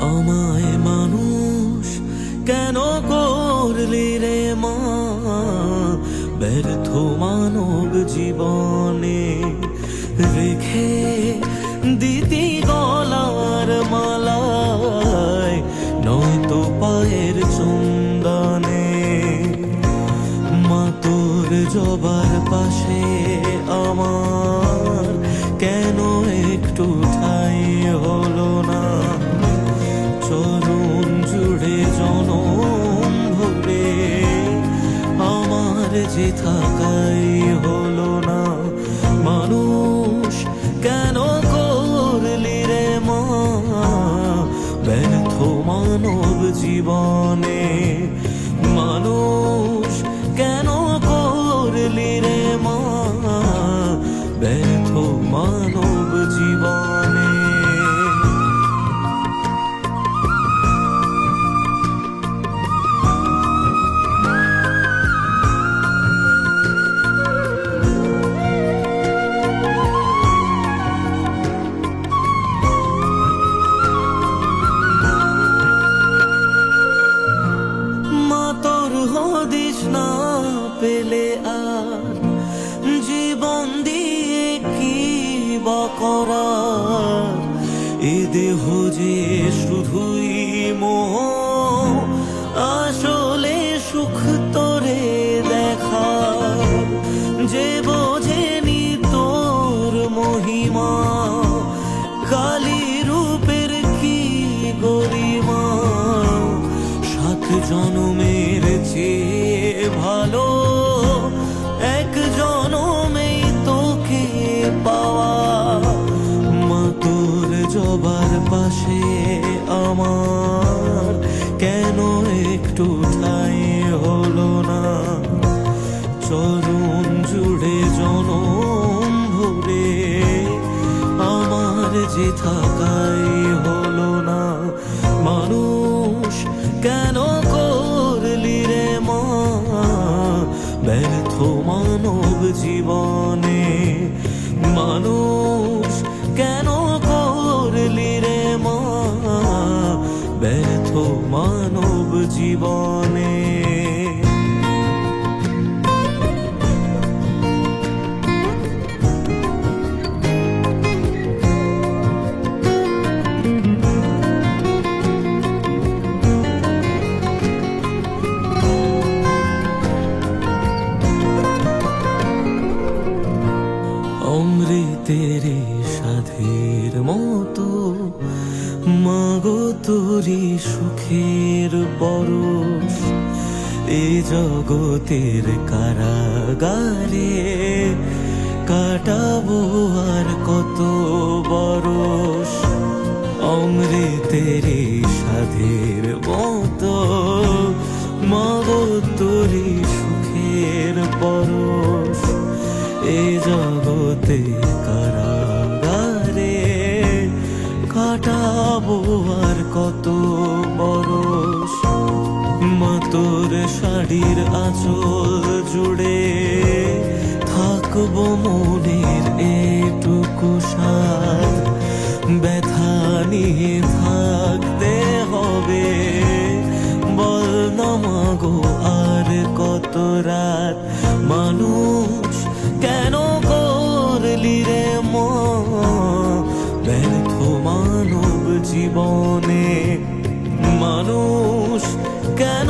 আমায় মানুষ কেন করলি রে মা? ব্যর্থ মানব জীবনে রেখে দিতি গলার মালায়, নয়তো পায়ের চন্দনে। মা তোর জবার পাশে আমার কেন একটু ঠাই হলো না? চরণ জুড়ে জনম ভরে আমার যে থাকাই জীবনে মানুষ পেলে আর জীবন দিয়ে কি বা করার? এ দেহ যে শুধুই মোহ, আসলে সুখ তোরে দেখা যে বোঝেনি তোর মহিমা, কালী রূপের কি গরিমা? সাত জনমের চেয়ে ভালো পাশে আমার কেন একটু ঠাই হলো না? চরণ জুড়ে জনম ভরে আমার যে থাকাই হলো না। মানুষ কেন করলি রে মা? ব্যর্থ মানব জীবনে অমৃতের সাধের মতো, মাগো তোরি সুখের পরশ, এ জগতের কারাগারে কাটাবো আর কত বরস। অমৃতের সাধের মতো, মাগো তোরি সুখের পরশ, এ জগতে কত বরস? মাতোর শাড়ির আঁচল জুড়ে থাকব মনের এটুকু সার। ব্যথা নিয়ে থাকতে হবে। বল না মাগো, আর কত রাত? মানুষ কেন জীবনে মানুষ কেন